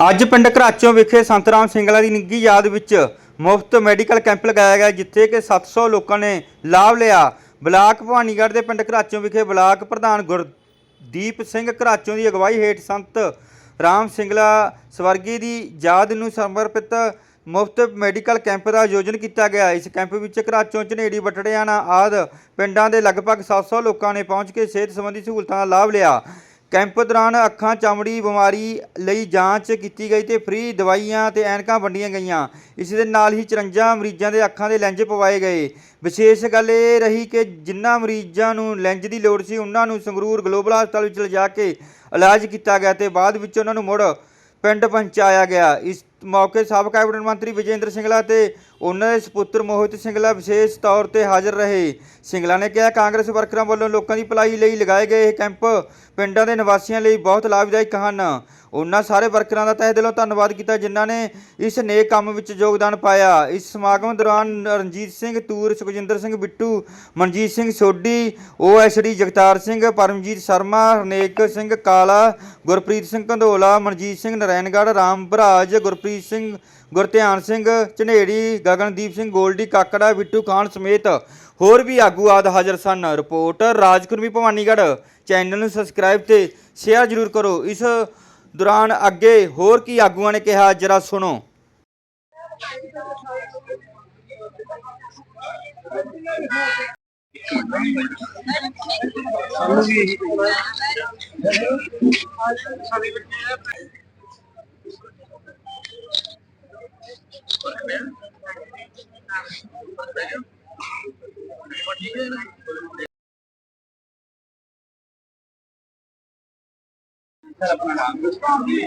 ਅੱਜ ਪਿੰਡ ਘਰਾਚੋਂ ਵਿਖੇ ਸੰਤ ਰਾਮ ਸਿੰਘਲਾ ਦੀ ਨਿੱਘੀ ਯਾਦ ਵਿੱਚ ਮੁਫਤ ਮੈਡੀਕਲ ਕੈਂਪ ਲਗਾਇਆ ਗਿਆ, ਜਿੱਥੇ ਕਿ 700 ਲੋਕਾਂ ਨੇ ਲਾਭ ਲਿਆ। ਬਲਾਕ ਭਵਾਨੀਗੜ੍ਹ ਦੇ ਪਿੰਡ ਘਰਾਚੋਂ ਵਿਖੇ ਬਲਾਕ ਪ੍ਰਧਾਨ ਗੁਰਦੀਪ ਸਿੰਘ ਘਰਾਚੋਂ ਦੀ ਅਗਵਾਈ ਹੇਠ ਸੰਤ ਰਾਮ ਸਿੰਘਲਾ ਸਵਰਗੀ ਦੀ ਯਾਦ ਨੂੰ ਸਮਰਪਿਤ ਮੁਫਤ ਮੈਡੀਕਲ ਕੈਂਪ ਦਾ ਆਯੋਜਨ ਕੀਤਾ ਗਿਆ। ਇਸ ਕੈਂਪ ਵਿੱਚ ਘਰਾਚੋਂ, ਝਨੇੜੀ, ਬਟੜਿਆਣਾ ਆਦ ਪਿੰਡਾਂ ਦੇ ਲਗਭਗ 700 ਲੋਕਾਂ ਨੇ ਪਹੁੰਚ ਕੇ ਸਿਹਤ ਸੰਬੰਧੀ ਸਹੂਲਤਾਂ ਦਾ ਲਾਭ ਲਿਆ। ਕੈਂਪ ਦੌਰਾਨ ਅੱਖਾਂ, ਚਮੜੀ, ਬਿਮਾਰੀ ਲਈ ਜਾਂਚ ਕੀਤੀ ਗਈ ਤੇ ਫ੍ਰੀ ਦਵਾਈਆਂ ਤੇ ਐਨਕਾਂ ਵੰਡੀਆਂ ਗਈਆਂ। ਇਸ ਦੇ ਨਾਲ ਹੀ 54 ਮਰੀਜ਼ਾਂ ਦੇ ਅੱਖਾਂ ਦੇ ਲੈਂਜ ਪਵਾਏ ਗਏ। ਵਿਸ਼ੇਸ਼ ਗੱਲ ਇਹ ਰਹੀ ਕਿ ਜਿਨ੍ਹਾਂ ਮਰੀਜ਼ਾਂ ਨੂੰ ਲੈਂਜ ਦੀ ਲੋੜ ਸੀ, ਉਹਨਾਂ ਨੂੰ ਸੰਗਰੂਰ ਗਲੋਬਲ ਹਸਪਤਾਲ ਵਿੱਚ ਲਿਜਾ ਕੇ ਇਲਾਜ ਕੀਤਾ ਗਿਆ ਤੇ ਬਾਅਦ ਵਿੱਚ ਉਹਨਾਂ ਨੂੰ ਮੁੜ ਪਿੰਡ ਪਹੁੰਚਾਇਆ ਗਿਆ। ਇਸ ਮੌਕੇ ਸਾਬਕਾ ਕੈਬਨਿਟ ਮੰਤਰੀ ਵਿਜੇਂਦਰ ਸਿੰਗਲਾ ਤੇ ਉਹਨਾਂ ਦੇ ਸੁਪੁੱਤਰ ਮੋਹਿਤ ਸਿੰਗਲਾ ਵਿਸ਼ੇਸ਼ ਤੌਰ ਤੇ ਹਾਜ਼ਰ ਰਹੇ। ਸਿੰਗਲਾ ਨੇ ਕਿਹਾ, ਕਾਂਗਰਸ ਵਰਕਰਾਂ ਵੱਲੋਂ ਲੋਕਾਂ ਦੀ ਭਲਾਈ ਲਈ ਲਗਾਏ ਗਏ ਇਹ ਕੈਂਪ ਪਿੰਡਾਂ ਦੇ ਨਿਵਾਸੀਆਂ ਲਈ ਬਹੁਤ ਲਾਭਦਾਇਕ ਹਨ। ਉਹਨਾਂ ਸਾਰੇ ਵਰਕਰਾਂ ਦਾ ਤਹਿ ਦਿਲੋਂ ਧੰਨਵਾਦ ਕੀਤਾ, ਜਿਨ੍ਹਾਂ ਨੇ ਇਸ ਨੇਕ ਕੰਮ ਵਿੱਚ ਯੋਗਦਾਨ ਪਾਇਆ। ਇਸ ਸਮਾਗਮ ਦੌਰਾਨ ਰਣਜੀਤ ਸਿੰਘ ਤੂਰ, ਸੁਖਜਿੰਦਰ ਸਿੰਘ ਬਿੱਟੂ, ਮਨਜੀਤ ਸਿੰਘ ਸੋਢੀ ਓਐਸਡੀ ਜਗਤਾਰ ਸਿੰਘ, ਪਰਮਜੀਤ ਸ਼ਰਮਾ ਹਰਨੇਕ ਸਿੰਘ ਕਾਲਾ, ਗੁਰਪ੍ਰੀਤ ਸਿੰਘ ਕੰਧੋਲਾ, ਮਨਜੀਤ ਸਿੰਘ ਨਰੈਣਗੜ੍ਹ, ਰਾਮ ਭਰਾਜ, ਗੁਰਪ੍ਰੀਤ ਸਿੰਘ, ਗੁਰਧਿਆਨ ਸਿੰਘ ਝਨੇੜੀ ਗਗਨਦੀਪ ਸਿੰਘ, ਗੋਲਡੀ, ਕਾਕੜਾ, ਬਿੱਟੂ ਖਾਨ ਸਮੇਤ ਹੋਰ ਵੀ ਆਗੂ ਆਦ ਹਾਜ਼ਰ ਸਨ। ਰਿਪੋਰਟਰ ਰਾਜਕੁਰਮੀ ਭਵਾਨੀਗੜ੍ਹ ਚੈਨਲ ਨੂੰ ਸਬਸਕ੍ਰਾਈਬ ਤੇ ਸ਼ੇਅਰ ਜ਼ਰੂਰ ਕਰੋ। ਇਸ ਦੌਰਾਨ ਅੱਗੇ ਹੋਰ ਕੀ ਆਗੂਆਂ ਨੇ ਕਿਹਾ, ਜਰਾ ਸੁਣੋ।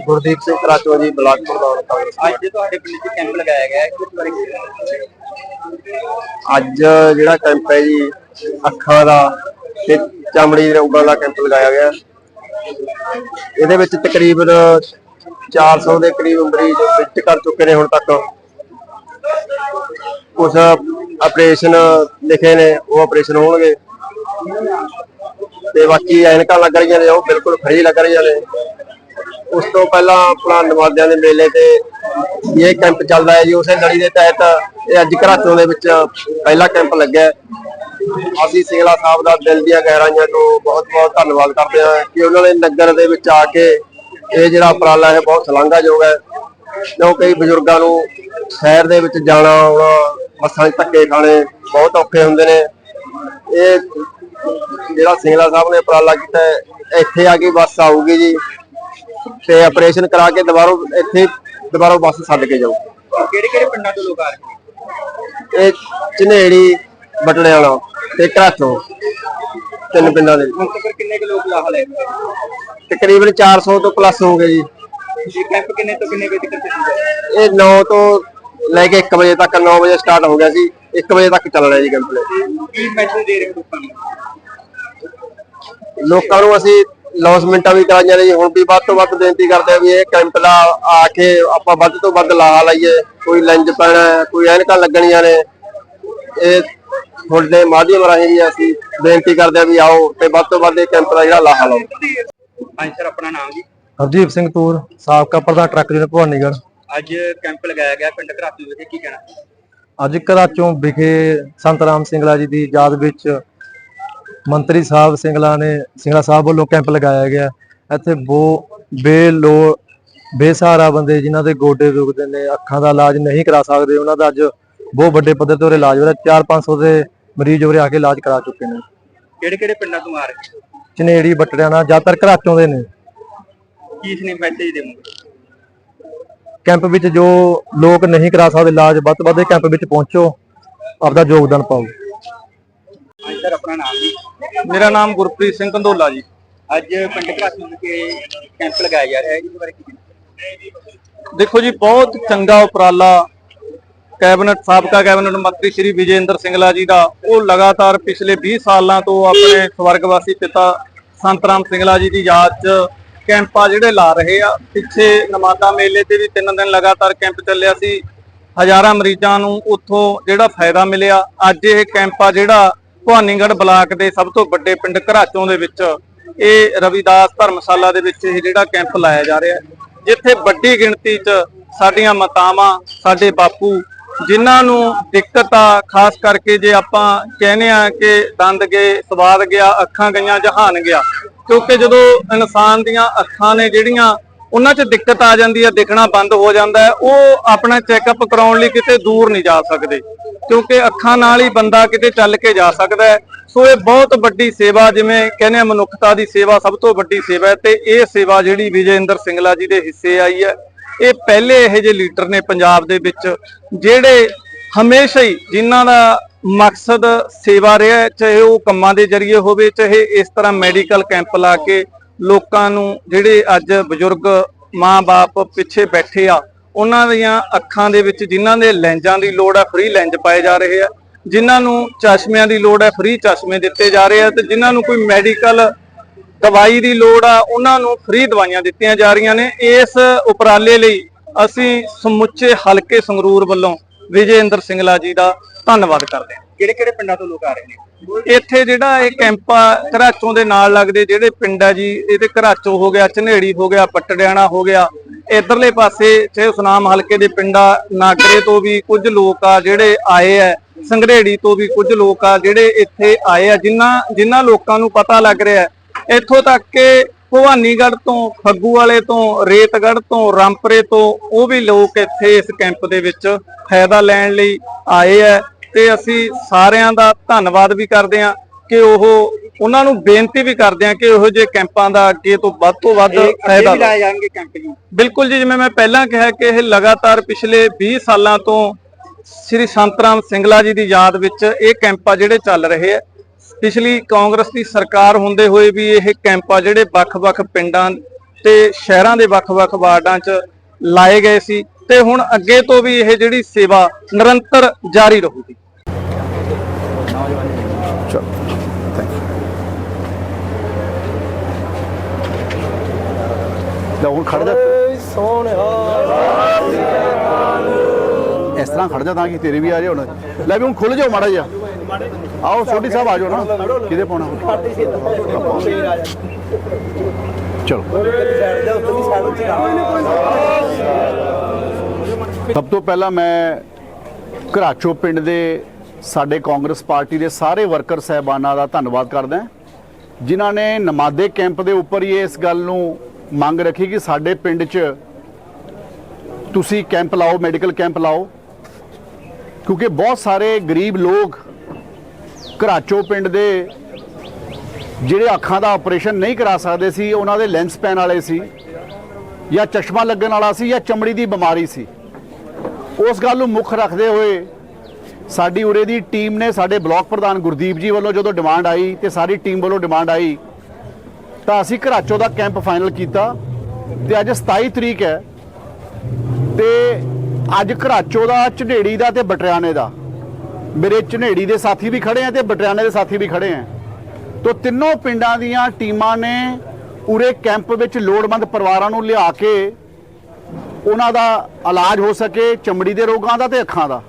ਗੁਰਦੀਪ ਸਿੰਘ ਕਰਾਚੋ ਜੀ ਬਲਾਕ ਪ੍ਰਧਾਨ ਕਾਂਗਰਸ ਅੱਜ ਤੁਹਾਡੇ ਪਿੰਡ 'ਚ ਕੈਂਪ ਲਗਾਇਆ ਗਿਆ ਹੈ। ਕਿਸ ਬਾਰੇ ਅੱਜ ਜਿਹੜਾ ਕੈਂਪ ਹੈ ਜੀ ਅੱਖਾਂ ਦਾ ਤੇ ਚਮੜੀ ਦੇ ਰੋਗਾਂ ਦਾ ਕੈਂਪ ਲਗਾਇਆ ਗਿਆ। ਇਹਦੇ ਵਿੱਚ ਤਕਰੀਬਨ 400 ਦੇ ਕਰੀਬ ਮਰੀਜ਼ ਵਿਜ਼ਿਟ ਕਰ ਚੁੱਕੇ ਨੇ ਹੁਣ ਤੱਕ। ਕੁਝ ਆਪਰੇਸ਼ਨ ਲਿਖੇ ਨੇ, ਉਹ ਆਪਰੇਸ਼ਨ ਹੋਣਗੇ। ਤੇ ਬਾਕੀ ਐਨਕਾਂ ਲੱਗ ਰਹੀਆਂ ਨੇ, ਉਹ ਬਿਲਕੁਲ ਫ੍ਰੀ ਲੱਗ ਰਹੀਆਂ ਨੇ। ਉਸ ਤੋਂ ਪਹਿਲਾਂ ਆਪਣਾ ਨਵਾਦਿਆਂ ਦੇ ਮੇਲੇ ਤੇ ਇਹ ਕੈਂਪ ਚੱਲਦਾ ਹੈ ਜੀ, ਉਸੇ ਲੜੀ ਦੇ ਤਹਿਤ। ਇਹ ਅੱਜ ਘਰਾਤੋਂ ਦੇ ਵਿੱਚ ਪਹਿਲਾ ਕੈਂਪ ਲੱਗਿਆ ਅਸੀਂ ਸਿੰਗਲਾ ਸਾਹਿਬ ਦਾ ਦਿਲ ਦੀਆਂ ਗਹਿਰਾਈਆਂ ਤੋਂ ਬਹੁਤ ਬਹੁਤ ਧੰਨਵਾਦ ਕਰਦੇ ਹਾਂ ਕਿ ਉਹਨਾਂ ਨੇ ਨਗਰ ਦੇ ਵਿੱਚ ਆ ਕੇ ਇਹ ਜਿਹੜਾ ਉਪਰਾਲਾ ਹੈ, ਬਹੁਤ ਸ਼ਲਾਘਾਯੋਗ ਹੈ। ਕਿਉਂਕਿ ਕਈ ਬਜ਼ੁਰਗਾਂ ਨੂੰ ਸ਼ਹਿਰ ਦੇ ਵਿੱਚ ਜਾਣਾ ਆਉਣਾ ਬੱਸਾਂ 'ਚ ਧੱਕੇ ਖਾਣੇ ਬਹੁਤ ਔਖੇ ਹੁੰਦੇ ਨੇ। ਇਹ ਜਿਹੜਾ ਸਿੰਗਲਾ ਸਾਹਿਬ ਨੇ ਉਪਰਾਲਾ ਕੀਤਾ ਹੈ, ਇੱਥੇ ਆ ਕੇ ਬੱਸ ਆਊਗੀ ਜੀ। ਤੇ ਆਪਰੇਸ਼ਨ ਕਰਾ ਕੇ ਦੁਬਾਰਾ ਇੱਥੇ ਦੁਬਾਰਾ ਬੱਸ ਛੱਡ ਕੇ ਜਾਊ। ਕਿਹੜੇ ਕਿਹੜੇ ਪਿੰਡਾਂ ਤੋਂ ਲੋਕ ਆ ਰਹੇ ਨੇ? ਇਹ ਝਨੇੜੀ ਬਟੜਿਆਣਾ ਤੇ ਘਰਾਚੋਂ ਤਿੰਨ ਪਿੰਡਾਂ ਦੇ। ਹੁਣ ਤੱਕ ਕਿੰਨੇ ਕੁ ਲੋਕ ਲਾਹ ਲਏ ਤਕਰੀਬਨ 400 ਤੋਂ ਪਲੱਸ ਹੋਗੇ ਜੀ। ਇਹ ਕੈਂਪ ਕਿੰਨੇ ਤੋਂ ਕਿੰਨੇ ਵਜੇ ਤੱਕ ਚੱਲੇਗਾ? ਇਹ 9 ਤੋਂ ਲੈ ਕੇ 1 ਵਜੇ ਤੱਕ 9 ਵਜੇ ਸਟਾਰਟ ਹੋ ਗਿਆ ਸੀ। 1 ਵਜੇ ਤੱਕ ਚੱਲ ਰਿਹਾ ਜੀ ਕੰਪਲੀਟ ਕੀ ਮੈਸੇਜ ਦੇ ਰਹੇ ਹੋ ਲੋਕਾਂ ਨੂੰ? ਲੋਕਾਂ ਨੂੰ ਅਸੀਂ ਲੌਸਮੈਂਟਾਂ ਵੀ ਕਰਾਈਆਂ ਨੇ ਜੀ। ਹੁਣ ਵੀ ਵੱਧ ਤੋਂ ਵੱਧ ਬੇਨਤੀ ਕਰਦੇ ਆ ਵੀ ਇਹ ਕੈਂਪ ਦਾ ਆ ਕੇ ਆਪਾਂ ਵੱਧ ਤੋਂ ਵੱਧ ਲਾਹਾ ਲਾਈਏ। ਕੋਈ ਲੈਂਜ ਪੈਣਾ ਕੋਈ ਐਨਕਾਂ ਲੱਗਣੀਆਂ ਨੇ। ਇਹ ਤੁਹਾਡੇ ਮਾਧਿਅਮ ਰਾਹੀਂ ਜੀ ਅਸੀਂ ਬੇਨਤੀ ਕਰਦੇ ਆ ਵੀ ਆਓ ਤੇ ਵੱਧ ਤੋਂ ਵੱਧ ਇਹ ਕੈਂਪ ਦਾ ਜਿਹੜਾ ਲਾਹਾ ਲਾਓ। ਹਾਂਜੀ ਸਰ ਆਪਣਾ ਨਾਮ ਜੀ? ਹਰਦੀਪ ਸਿੰਘ ਤੂਰ ਸਾਬਕਾ ਪ੍ਰਧਾਨ ਟਰੱਕ ਯੂਨੀਅਨ ਭਵਾਨੀਗੜ੍ਹ। ਅੱਜ ਕੈਂਪ ਲਗਾਇਆ ਗਿਆ ਪਿੰਡ ਘਰਾਤੀ ਵਿਖੇ ਕੀ ਕਹਿਣਾ? ਅੱਜ ਘਰਾਚੋਂ ਵਿਖੇ ਸੰਤ ਰਾਮ ਸਿੰਘਲਾ ਜੀ ਦੀ ਯਾਦ ਵਿੱਚ ਮੰਤਰੀ ਸਾਹਿਬ ਸਿੰਘਲਾ ਨੇ ਸਿੰਘਲਾ ਸਾਹਿਬ ਵੱਲੋਂ ਕੈਂਪ ਲਗਾਇਆ ਗਿਆ। ਇੱਥੇ ਬਹੁ ਬੇਲੋ ਬੇਸਹਾਰਾ ਬੰਦੇ ਜਿਨ੍ਹਾਂ ਦੇ ਗੋਡੇ ਦੁਖਦੇ ਨੇ ਅੱਖਾਂ ਦਾ ਇਲਾਜ ਨਹੀਂ ਕਰਾ ਸਕਦੇ ਉਹਨਾਂ ਦਾ ਅੱਜ ਬਹੁਤ ਵੱਡੇ ਪੱਧਰ ਤੇ ਉਰੇ ਇਲਾਜ ਹੋ ਰਿਹਾ। 4-500 ਦੇ ਮਰੀਜ਼ ਉਰੇ ਆ ਕੇ ਇਲਾਜ ਕਰਾ ਚੁੱਕੇ ਨੇ। ਕਿਹੜੇ ਕਿਹੜੇ ਪਿੰਡਾਂ ਤੋਂ ਆ ਰਹੇ? ਝਨੇੜੀ ਬਟੜਿਆਣਾ ਜ਼ਿਆਦਾਤਰ ਘਰਾਚੋਂ ਦੇ ਨੇ। ਕੀ ਨੇ ਮੈਸੇਜ ਦੇਵੋਗੇ? ਕੈਂਪ ਵਿੱਚ ਜੋ ਲੋਕ ਨਹੀਂ ਕਰਾ ਸਕਦੇ, ਇਲਾਜ ਵੱਧ ਤੋਂ ਵੱਧ ਇਹ ਕੈਂਪ ਵਿੱਚ ਪਹੁੰਚੋ, ਆਪਦਾ ਯੋਗਦਾਨ ਪਾਓ। ਹਾਂਜੀ ਸਰ ਆਪਣਾ ਨਾਮ ਜੀ। ਮੇਰਾ ਨਾਮ ਗੁਰਪ੍ਰੀਤ ਸਿੰਘ ਕੰਦੋਲਾ ਜੀ। ਅੱਜ ਪਿੰਡ ਘਰਾਤੀ ਵਿਖੇ ਕੈਂਪ ਲਗਾਇਆ ਜਾ ਰਿਹਾ ਹੈ। ਇਸ ਬਾਰੇ ਕੀ ਦੇਖੋ ਜੀ, ਬਹੁਤ ਚੰਗਾ ਉਪਰਾਲਾ ਕੈਬਨਿਟ, ਸਾਬਕਾ ਕੈਬਨਿਟ ਮੰਤਰੀ ਸ਼੍ਰੀ ਵਿਜੇਂਦਰ ਸਿੰਗਲਾ ਜੀ ਦਾ। ਉਹ ਲਗਾਤਾਰ ਪਿਛਲੇ 20 ਸਾਲਾਂ ਤੋਂ ਆਪਣੇ ਸਵਰਗਵਾਸੀ ਪਿਤਾ ਸੰਤ ਰਾਮ ਸਿੰਗਲਾ ਜੀ ਦੀ ਯਾਦ 'ਚ ਕੈਂਪਾਂ ਜਿਹੜੇ ਲਾ ਰਹੇ ਆ। ਪਿੱਛੇ ਨਮਾਦਾ ਮੇਲੇ ਤੇ ਵੀ ਤਿੰਨ ਦਿਨ ਲਗਾਤਾਰ ਕੈਂਪ ਚੱਲਿਆ ਸੀ। ਹਜ਼ਾਰਾਂ ਮਰੀਜ਼ਾਂ ਨੂੰ ਉੱਥੋਂ ਜਿਹੜਾ ਫਾਇਦਾ ਮਿਲਿਆ, ਅੱਜ ਇਹ ਕੈਂਪ ਆ ਜਿਹੜਾ ਭਵਾਨੀਗੜ੍ਹ ਬਲਾਕ ਦੇ ਸਭ ਤੋਂ ਵੱਡੇ ਪਿੰਡ ਘਰਾਚੋਂ ਦੇ ਵਿੱਚ, ਇਹ ਰਵਿਦਾਸ ਧਰਮਸ਼ਾਲਾ ਦੇ ਵਿੱਚ ਇਹ ਜਿਹੜਾ ਕੈਂਪ ਲਾਇਆ ਜਾ ਰਿਹਾ ਜਿੱਥੇ ਵੱਡੀ ਗਿਣਤੀ 'ਚ ਸਾਡੀਆਂ ਮਾਤਾਵਾਂ, ਸਾਡੇ ਬਾਪੂ, ਜਿਨ੍ਹਾਂ ਨੂੰ ਦਿੱਕਤ ਆ, ਖਾਸ ਕਰਕੇ ਜੇ ਆਪਾਂ ਕਹਿੰਦੇ ਆ ਕਿ ਦੰਦ ਗਏ, ਸਵਾਦ ਗਿਆ, ਅੱਖਾਂ ਗਈਆਂ ਜਹਾਨ ਗਿਆ ਕਿਉਂਕਿ ਜਦੋਂ ਇਨਸਾਨ ਦੀਆਂ ਅੱਖਾਂ ਨੇ ਜਿਹੜੀਆਂ ਉਹਨਾਂ 'ਚ ਦਿੱਕਤ ਆ ਜਾਂਦੀ ਹੈ ਦੇਖਣਾ ਬੰਦ ਹੋ ਜਾਂਦਾ ਹੈ, ਉਹ ਆਪਣਾ ਚੈੱਕਅਪ ਕਰਾਉਣ ਲਈ ਕਿਤੇ ਦੂਰ ਨਹੀਂ ਜਾ ਸਕਦੇ। ਕਿਉਂਕਿ ਅੱਖਾਂ ਨਾਲ ਹੀ ਬੰਦਾ ਕਿਤੇ ਚੱਲ ਕੇ ਜਾ ਸਕਦਾ ਹੈ। ਸੋ ਇਹ ਬਹੁਤ ਵੱਡੀ ਸੇਵਾ ਜਿਵੇਂ ਕਹਿੰਦੇ ਆ, ਮਨੁੱਖਤਾ ਦੀ ਸੇਵਾ ਸਭ ਤੋਂ ਵੱਡੀ ਸੇਵਾ ਹੈ ਤੇ ਇਹ ਸੇਵਾ ਜਿਹੜੀ ਵਿਜੇਂਦਰ ਸਿੰਗਲਾ ਜੀ ਦੇ ਹਿੱਸੇ ਆਈ ਹੈ। ਇਹ ਪਹਿਲੇ ਇਹੋ ਜਿਹੇ ਲੀਡਰ ਨੇ ਪੰਜਾਬ ਦੇ ਵਿੱਚ, ਜਿਹੜੇ ਹਮੇਸ਼ਾ ਹੀ ਜਿਨ੍ਹਾਂ ਦਾ ਮਕਸਦ ਸੇਵਾ ਰਿਹਾ ਚਾਹੇ ਉਹ ਕੰਮਾਂ ਦੇ ਜ਼ਰੀਏ ਹੋਵੇ, ਚਾਹੇ ਇਸ ਤਰ੍ਹਾਂ ਮੈਡੀਕਲ ਕੈਂਪ ਲਾ ਕੇ ਲੋਕਾਂ ਨੂੰ ਜਿਹੜੇ ਅੱਜ ਬਜ਼ੁਰਗ ਮਾਂ-ਬਾਪ ਪਿੱਛੇ ਬੈਠੇ ਆ, ਉਹਨਾਂ ਦੀਆਂ ਅੱਖਾਂ ਦੇ ਵਿੱਚ ਜਿਨ੍ਹਾਂ ਦੇ ਲੈਂਜ਼ਾਂ ਦੀ ਲੋੜ ਆ ਫ੍ਰੀ ਲੈਂਜ ਪਾਏ ਜਾ ਰਹੇ ਆ, ਜਿਨ੍ਹਾਂ ਨੂੰ ਚਸ਼ਮਿਆਂ ਦੀ ਲੋੜ ਹੈ ਫ੍ਰੀ ਚਸ਼ਮੇ ਦਿੱਤੇ ਜਾ ਰਹੇ ਆ ਤੇ ਜਿਨ੍ਹਾਂ ਨੂੰ ਕੋਈ ਮੈਡੀਕਲ ਦਵਾਈ ਦੀ ਲੋੜ ਆ, ਉਹਨਾਂ ਨੂੰ ਫ੍ਰੀ ਦਵਾਈਆਂ ਦਿੱਤੀਆਂ ਜਾ ਰਹੀਆਂ ਨੇ। ਇਸ ਉਪਰਾਲੇ ਲਈ ਅਸੀਂ ਸਮੁੱਚੇ ਹਲਕੇ ਸੰਗਰੂਰ ਵੱਲੋਂ ਵਿਜੇਂਦਰ ਸਿੰਗਲਾ ਜੀ ਦਾ ਧੰਨਵਾਦ ਕਰਦੇ ਹਾਂ। ਕਿਹੜੇ ਕਿਹੜੇ ਪਿੰਡਾਂ ਤੋਂ ਲੋਕ ਆ ਰਹੇ ਨੇ? ਇੱਥੇ ਜਿਹੜਾ ਇਹ ਕੈਂਪ ਆ ਘਰਾਚੋਂ ਦੇ ਨਾਲ ਲੱਗਦੇ ਜਿਹੜੇ ਪਿੰਡ ਆ ਜੀ ਇਹਦੇ ਘਰਾਚੋਂ ਹੋ ਗਿਆ ਝਨੇੜੀ ਹੋ ਗਿਆ ਪਟੜਿਆਣਾ ਹੋ ਗਿਆ ਇਧਰਲੇ ਪਾਸੇ ਚਾਹੇ ਸੁਨਾਮ ਹਲਕੇ ਦੇ ਪਿੰਡਾਂ ਨਾਗਰੇ ਤੋਂ ਵੀ ਕੁਝ ਲੋਕ ਆ ਜਿਹੜੇ ਆਏ ਆ ਸੰਗਰੇੜੀ ਤੋਂ ਵੀ ਕੁਝ ਲੋਕ ਆ ਜਿਹੜੇ ਇੱਥੇ ਆਏ ਆ ਜਿਨ੍ਹਾਂ ਜਿਨ੍ਹਾਂ ਲੋਕਾਂ ਨੂੰ ਪਤਾ ਲੱਗ ਰਿਹਾ ਇੱਥੋਂ ਤੱਕ ਕਿ ਭਵਾਨੀਗੜ੍ਹ ਤੋਂ ਫੱਗੂ ਵਾਲੇ ਤੋਂ ਰੇਤਗੜ੍ਹ ਤੋਂ ਰਾਮਪਰੇ ਤੋਂ ਉਹ ਵੀ ਲੋਕ ਇੱਥੇ ਇਸ ਕੈਂਪ ਦੇ ਵਿੱਚ ਫਾਇਦਾ ਲੈਣ ਲਈ ਆਏ ਆ। ਤੇ ਅਸੀਂ ਸਾਰਿਆਂ ਦਾ ਧੰਨਵਾਦ ਵੀ ਕਰਦੇ ਹਾਂ ਕਿ ਉਹ ਉਹਨਾਂ ਨੂੰ ਬੇਨਤੀ ਵੀ ਕਰਦੇ ਹਾਂ ਕਿ ਇਹੋ ਜਿਹੇ ਕੈਂਪਾਂ ਦਾ ਅੱਗੇ ਤੋਂ ਵੱਧ ਤੋਂ ਵੱਧ ਫਾਇਦਾ ਲਓ। ਜਾਣਗੇ ਕੈਂਪ ਜੀ। ਬਿਲਕੁਲ ਜੀ ਜਿਵੇਂ ਮੈਂ ਪਹਿਲਾਂ ਕਿਹਾ ਕਿ ਇਹ ਲਗਾਤਾਰ ਪਿਛਲੇ 20 ਸਾਲਾਂ ਤੋਂ ਸ੍ਰੀ ਸੰਤਰਾਮ ਸਿੰਗਲਾ ਜੀ ਦੀ ਯਾਦ ਵਿੱਚ ਇਹ ਕੈਂਪ ਆ ਜਿਹੜੇ ਚੱਲ ਰਹੇ ਆ। ਪਿਛਲੀ ਕਾਂਗਰਸ ਦੀ ਸਰਕਾਰ ਹੁੰਦੇ ਹੋਏ ਵੀ ਇਹ ਕੈਂਪ ਆ ਜਿਹੜੇ ਵੱਖ-ਵੱਖ ਪਿੰਡਾਂ ਤੇ ਸ਼ਹਿਰਾਂ ਦੇ ਵੱਖ-ਵੱਖ ਵਾਰਡਾਂ 'ਚ ਲਾਏ ਗਏ ਸੀ ਤੇ ਹੁਣ ਅੱਗੇ ਤੋਂ ਵੀ ਇਹ ਜਿਹੜੀ ਸੇਵਾ ਨਿਰੰਤਰ ਜਾਰੀ ਰਹੂਗੀ। ਲੈ ਹੁਣ ਖੜ ਜਾ ਇਸ ਤਰ੍ਹਾਂ ਖੜ ਜਾ ਤਾਂ ਕਿ ਤੇਰੇ ਵੀ ਆ ਜਾਏ ਹੁਣ ਲੈ ਵੀ ਹੁਣ ਖੁੱਲ ਜਾਓ ਮਾੜਾ ਜਿਹਾ ਆਓ ਸੋਢੀ ਸਾਹਿਬ ਆ ਜਾਓ ਨਾ ਕਿਹਦੇ ਪਾਉਣਾ ਚਲੋ ਸਭ ਤੋਂ ਪਹਿਲਾਂ ਮੈਂ ਘਰਾਚੋ ਪਿੰਡ ਦੇ ਸਾਡੇ ਕਾਂਗਰਸ ਪਾਰਟੀ ਦੇ ਸਾਰੇ ਵਰਕਰ ਸਹਿਬਾਨਾਂ ਦਾ ਧੰਨਵਾਦ ਕਰਦਾ ਜਿਨ੍ਹਾਂ ਨੇ ਨਮਾਦੇ ਕੈਂਪ ਦੇ ਉੱਪਰ ਹੀ ਇਸ ਗੱਲ ਨੂੰ ਮੰਗ ਰੱਖੀ ਕਿ ਸਾਡੇ ਪਿੰਡ 'ਚ ਤੁਸੀਂ ਕੈਂਪ ਲਾਓ, ਮੈਡੀਕਲ ਕੈਂਪ ਲਾਓ। ਕਿਉਂਕਿ ਬਹੁਤ ਸਾਰੇ ਗਰੀਬ ਲੋਕ ਘਰਾਚੋ ਪਿੰਡ ਦੇ ਜਿਹੜੇ ਅੱਖਾਂ ਦਾ ਆਪਰੇਸ਼ਨ ਨਹੀਂ ਕਰਾ ਸਕਦੇ ਸੀ, ਉਹਨਾਂ ਦੇ ਲੈਂਸ ਪੈਣ ਵਾਲੇ ਸੀ ਜਾਂ ਚਸ਼ਮਾ ਲੱਗਣ ਵਾਲਾ ਸੀ ਜਾਂ ਚਮੜੀ ਦੀ ਬਿਮਾਰੀ ਸੀ। ਉਸ ਗੱਲ ਨੂੰ ਮੁੱਖ ਰੱਖਦੇ ਹੋਏ ਸਾਡੀ ਉਰੇ ਦੀ ਟੀਮ ਨੇ ਸਾਡੇ ਬਲਾਕ ਪ੍ਰਧਾਨ ਗੁਰਦੀਪ ਜੀ ਵੱਲੋਂ ਜਦੋਂ ਡਿਮਾਂਡ ਆਈ ਤੇ ਸਾਰੀ ਟੀਮ ਵੱਲੋਂ ਡਿਮਾਂਡ ਆਈ, ਤਾਂ ਅਸੀਂ ਘਰਾਚੋ ਦਾ ਕੈਂਪ ਫਾਈਨਲ ਕੀਤਾ ਤੇ ਅੱਜ 27 ਤਰੀਕ ਹੈ ਤੇ ਅੱਜ ਘਰਾਚੋ ਦਾ ਝਨੇੜੀ ਦਾ ਤੇ ਬਟਰਿਆਣੇ ਦਾ। ਮੇਰੇ ਝਨੇੜੀ ਦੇ ਸਾਥੀ ਵੀ ਖੜੇ ਆ ਤੇ ਬਟਰਿਆਣੇ ਦੇ ਸਾਥੀ ਵੀ ਖੜੇ ਆ। ਤੋ ਤਿੰਨੋਂ ਪਿੰਡਾਂ ਦੀਆਂ ਟੀਮਾਂ ਨੇ ਉਰੇ ਕੈਂਪ ਵਿੱਚ ਲੋੜਵੰਦ ਪਰਿਵਾਰਾਂ ਨੂੰ ਲਿਆ ਕੇ ਉਹਨਾਂ ਦਾ ਇਲਾਜ ਹੋ ਸਕੇ, ਚਮੜੀ ਦੇ ਰੋਗਾਂ ਦਾ ਤੇ ਅੱਖਾਂ ਦਾ।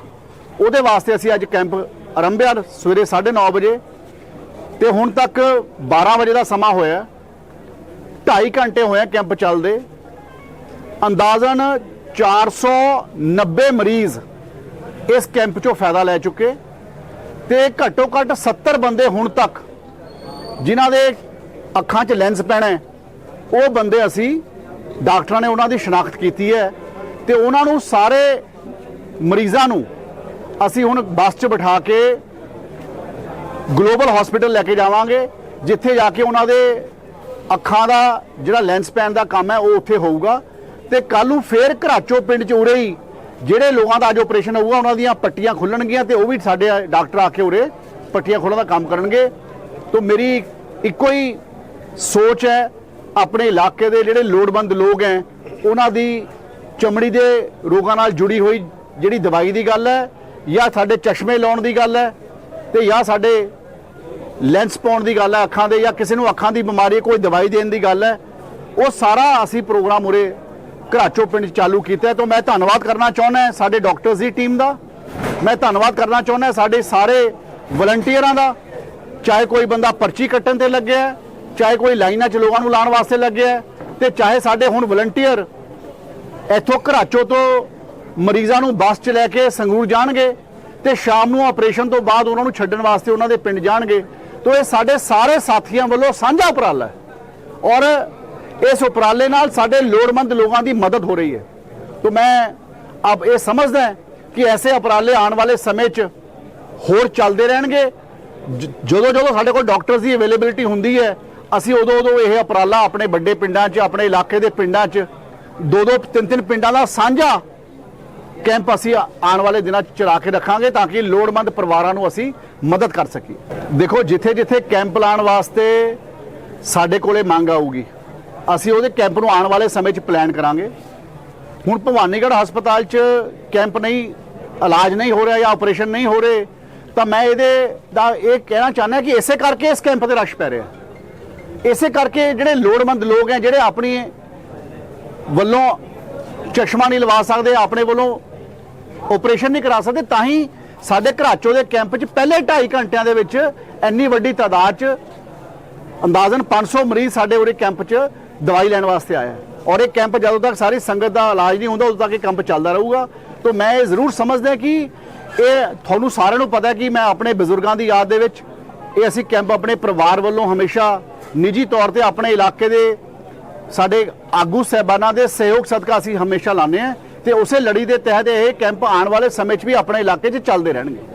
ਉਹਦੇ ਵਾਸਤੇ ਅਸੀਂ ਅੱਜ ਕੈਂਪ ਆਰੰਭਿਆ ਸਵੇਰੇ 9:30 ਵਜੇ ਤੇ ਹੁਣ ਤੱਕ 12 ਵਜੇ ਦਾ ਸਮਾਂ ਹੋਇਆ। 2.5 ਘੰਟੇ ਹੋਇਆ ਕੈਂਪ ਚੱਲਦੇ। ਅੰਦਾਜ਼ਨ 490 ਮਰੀਜ਼ ਇਸ ਕੈਂਪ ਚੋਂ ਫਾਇਦਾ ਲੈ ਚੁੱਕੇ ਤੇ ਘੱਟੋ ਘੱਟ 70 ਬੰਦੇ ਹੁਣ ਤੱਕ ਜਿਨ੍ਹਾਂ ਦੇ ਅੱਖਾਂ 'ਚ ਲੈਂਸ ਪੈਣਾ ਉਹ ਬੰਦੇ ਅਸੀਂ ਡਾਕਟਰਾਂ ਨੇ ਉਹਨਾਂ ਦੀ ਸ਼ਨਾਖਤ ਕੀਤੀ ਹੈ ਤੇ ਉਹਨਾਂ ਨੂੰ ਸਾਰੇ ਮਰੀਜ਼ਾਂ ਨੂੰ ਅਸੀਂ ਹੁਣ ਬੱਸ 'ਚ ਬਿਠਾ ਕੇ ਗਲੋਬਲ ਹਸਪੀਟਲ ਲੈ ਕੇ ਜਾਵਾਂਗੇ, ਜਿੱਥੇ ਜਾ ਕੇ ਉਹਨਾਂ ਦੇ ਅੱਖਾਂ ਦਾ ਜਿਹੜਾ ਲੈਂਸ ਪੈਣ ਦਾ ਕੰਮ ਹੈ, ਉਹ ਉੱਥੇ ਹੋਊਗਾ। ਤੇ ਕੱਲ ਨੂੰ ਫੇਰ ਘਰਾਚੋ ਪਿੰਡ 'ਚ ਉਰੇ ਹੀ ਜਿਹੜੇ ਲੋਕਾਂ ਦਾ ਅੱਜ ਆਪਰੇਸ਼ਨ ਹੋਊਗਾ, ਉਹਨਾਂ ਦੀਆਂ ਪੱਟੀਆਂ ਖੁੱਲਣਗੀਆਂ ਤੇ ਉਹ ਵੀ ਸਾਡੇ ਡਾਕਟਰ ਆ ਕੇ ਉਰੇ ਪੱਟੀਆਂ ਖੋਲਣ ਦਾ ਕੰਮ ਕਰਨਗੇ। ਤੋਂ ਮੇਰੀ ਇੱਕੋ ਹੀ ਸੋਚ ਹੈ, ਆਪਣੇ ਇਲਾਕੇ ਦੇ ਜਿਹੜੇ ਲੋੜਵੰਦ ਲੋਕ ਹੈ, ਉਹਨਾਂ ਦੀ ਚਮੜੀ ਦੇ ਰੋਗਾਂ ਨਾਲ ਜੁੜੀ ਹੋਈ ਜਿਹੜੀ ਦਵਾਈ ਦੀ ਗੱਲ ਹੈ ਜਾਂ ਸਾਡੇ ਚਸ਼ਮੇ ਲਾਉਣ ਦੀ ਗੱਲ ਹੈ ਤੇ ਜਾਂ ਸਾਡੇ ਲੈਂਸ ਪਾਉਣ ਦੀ ਗੱਲ ਹੈ ਅੱਖਾਂ ਦੇ ਜਾਂ ਕਿਸੇ ਨੂੰ ਅੱਖਾਂ ਦੀ ਬਿਮਾਰੀ ਕੋਈ ਦਵਾਈ ਦੇਣ ਦੀ ਗੱਲ ਹੈ ਉਹ ਸਾਰਾ ਅਸੀਂ ਪ੍ਰੋਗਰਾਮ ਉਰੇ ਘਰਾਚੋ ਪਿੰਡ 'ਚ ਚਾਲੂ ਕੀਤਾ ਹੈ। ਤਾਂ ਮੈਂ ਧੰਨਵਾਦ ਕਰਨਾ ਚਾਹੁੰਦਾ ਸਾਡੇ ਡਾਕਟਰਸ ਦੀ ਟੀਮ ਦਾ। ਮੈਂ ਧੰਨਵਾਦ ਕਰਨਾ ਚਾਹੁੰਦਾ ਸਾਡੇ ਸਾਰੇ ਵਲੰਟੀਅਰਾਂ ਦਾ। ਚਾਹੇ ਕੋਈ ਬੰਦਾ ਪਰਚੀ ਕੱਟਣ ਤੇ ਲੱਗਿਆ ਚਾਹੇ ਕੋਈ ਲਾਈਨਾਂ 'ਚ ਲੋਕਾਂ ਨੂੰ ਲਾਉਣ ਵਾਸਤੇ ਲੱਗਿਆ ਹੈ, ਤੇ ਚਾਹੇ ਸਾਡੇ ਹੁਣ ਵਲੰਟੀਅਰ ਇੱਥੋਂ ਘਰਾਚੋ ਤੋਂ ਮਰੀਜ਼ਾਂ ਨੂੰ ਬੱਸ 'ਚ ਲੈ ਕੇ ਸੰਗਰੂਰ ਜਾਣਗੇ ਤੇ ਸ਼ਾਮ ਨੂੰ ਆਪਰੇਸ਼ਨ ਤੋਂ ਬਾਅਦ ਉਹਨਾਂ ਨੂੰ ਛੱਡਣ ਵਾਸਤੇ ਉਹਨਾਂ ਦੇ ਪਿੰਡ ਜਾਣਗੇ। ਤੋਂ ਇਹ ਸਾਡੇ ਸਾਰੇ ਸਾਥੀਆਂ ਵੱਲੋਂ ਸਾਂਝਾ ਉਪਰਾਲਾ ਹੈ। ਔਰ ਇਸ ਉਪਰਾਲੇ ਨਾਲ ਸਾਡੇ ਲੋੜਵੰਦ ਲੋਕਾਂ ਦੀ ਮਦਦ ਹੋ ਰਹੀ ਹੈ। ਤੋਂ ਮੈਂ ਅਬ ਇਹ ਸਮਝਦਾ ਕਿ ਐਸੇ ਉਪਰਾਲੇ ਆਉਣ ਵਾਲੇ ਸਮੇਂ 'ਚ ਹੋਰ ਚੱਲਦੇ ਰਹਿਣਗੇ। ਜ- ਜਦੋਂ ਜਦੋਂ ਸਾਡੇ ਕੋਲ ਡਾਕਟਰਸ ਦੀ ਅਵੇਲੇਬਿਲਿਟੀ ਹੁੰਦੀ ਹੈ, ਅਸੀਂ ਉਦੋਂ ਉਦੋਂ ਇਹ ਉਪਰਾਲਾ ਆਪਣੇ ਵੱਡੇ ਪਿੰਡਾਂ 'ਚ, ਆਪਣੇ ਇਲਾਕੇ ਦੇ ਪਿੰਡਾਂ 'ਚ ਦੋ ਦੋ, ਤਿੰਨ ਤਿੰਨ ਪਿੰਡਾਂ ਦਾ ਸਾਂਝਾ ਕੈਂਪ ਅਸੀਂ ਆਉਣ ਵਾਲੇ ਦਿਨਾਂ 'ਚ ਚਲਾ ਕੇ ਰੱਖਾਂਗੇ ਤਾਂ ਕਿ ਲੋੜਵੰਦ ਪਰਿਵਾਰਾਂ ਨੂੰ ਅਸੀਂ ਮਦਦ ਕਰ ਸਕੀਏ। ਦੇਖੋ ਜਿੱਥੇ ਜਿੱਥੇ ਕੈਂਪ ਲਾਉਣ ਵਾਸਤੇ ਸਾਡੇ ਕੋਲੇ ਮੰਗ ਆਊਗੀ, ਅਸੀਂ ਉਹਦੇ ਕੈਂਪ ਨੂੰ ਆਉਣ ਵਾਲੇ ਸਮੇਂ 'ਚ ਪਲਾਨ ਕਰਾਂਗੇ। ਹੁਣ ਭਵਾਨੀਗੜ੍ਹ ਹਸਪਤਾਲ 'ਚ ਕੈਂਪ ਨਹੀਂ, ਇਲਾਜ ਨਹੀਂ ਹੋ ਰਿਹਾ ਜਾਂ ਆਪਰੇਸ਼ਨ ਨਹੀਂ ਹੋ ਰਹੇ, ਤਾਂ ਮੈਂ ਇਹਦੇ ਦਾ ਇਹ ਕਹਿਣਾ ਚਾਹੁੰਦਾ ਕਿ ਇਸੇ ਕਰਕੇ ਇਸ ਕੈਂਪ ਤੇ ਰਸ਼ ਪੈ ਰਿਹਾ। ਇਸੇ ਕਰਕੇ ਜਿਹੜੇ ਲੋੜਵੰਦ ਲੋਕ ਹੈ, ਜਿਹੜੇ ਆਪਣੀ ਵੱਲੋਂ ਚਸ਼ਮਾ ਨਹੀਂ ਲਵਾ ਸਕਦੇ, ਆਪਣੇ ਵੱਲੋਂ ਆਪਰੇਸ਼ਨ ਨਹੀਂ ਕਰਾ ਸਕਦੇ, ਤਾਂ ਹੀ ਸਾਡੇ ਘਰਾਚੋ ਦੇ ਕੈਂਪ 'ਚ ਪਹਿਲੇ 2.5 ਘੰਟਿਆਂ ਦੇ ਵਿੱਚ ਇੰਨੀ ਵੱਡੀ ਤਾਦਾਦ 'ਚ ਅੰਦਾਜ਼ਨ 500 ਮਰੀਜ਼ ਸਾਡੇ ਉਰੇ ਕੈਂਪ 'ਚ ਦਵਾਈ ਲੈਣ ਵਾਸਤੇ ਆਇਆ ਔਰ ਇਹ ਕੈਂਪ ਜਦੋਂ ਤੱਕ ਸਾਰੀ ਸੰਗਤ ਦਾ ਇਲਾਜ ਨਹੀਂ ਹੁੰਦਾ, ਉਦੋਂ ਤੱਕ ਇਹ ਕੈਂਪ ਚੱਲਦਾ ਰਹੂਗਾ। ਤਾਂ ਮੈਂ ਇਹ ਜ਼ਰੂਰ ਸਮਝਦਾ ਕਿ ਇਹ ਤੁਹਾਨੂੰ ਸਾਰਿਆਂ ਨੂੰ ਪਤਾ ਕਿ ਮੈਂ ਆਪਣੇ ਬਜ਼ੁਰਗਾਂ ਦੀ ਯਾਦ ਦੇ ਵਿੱਚ ਇਹ ਅਸੀਂ ਕੈਂਪ ਆਪਣੇ ਪਰਿਵਾਰ ਵੱਲੋਂ ਹਮੇਸ਼ਾ ਨਿੱਜੀ ਤੌਰ ਤੇ ਆਪਣੇ ਇਲਾਕੇ ਦੇ ਸਾਡੇ ਆਗੂ ਸਹਿਬਾਨਾਂ ਦੇ ਸਹਿਯੋਗ ਸਦਕਾ ਅਸੀਂ ਹਮੇਸ਼ਾ ਲਾਉਂਦੇ ਹਾਂ। ਤੇ ਉਸੇ ਲੜੀ ਦੇ ਤਹਿਤ ਇਹ ਕੈਂਪ ਆਉਣ ਵਾਲੇ ਸਮੇਂ 'ਚ ਵੀ ਆਪਣੇ ਇਲਾਕੇ 'ਚ ਚੱਲਦੇ ਰਹਿਣਗੇ।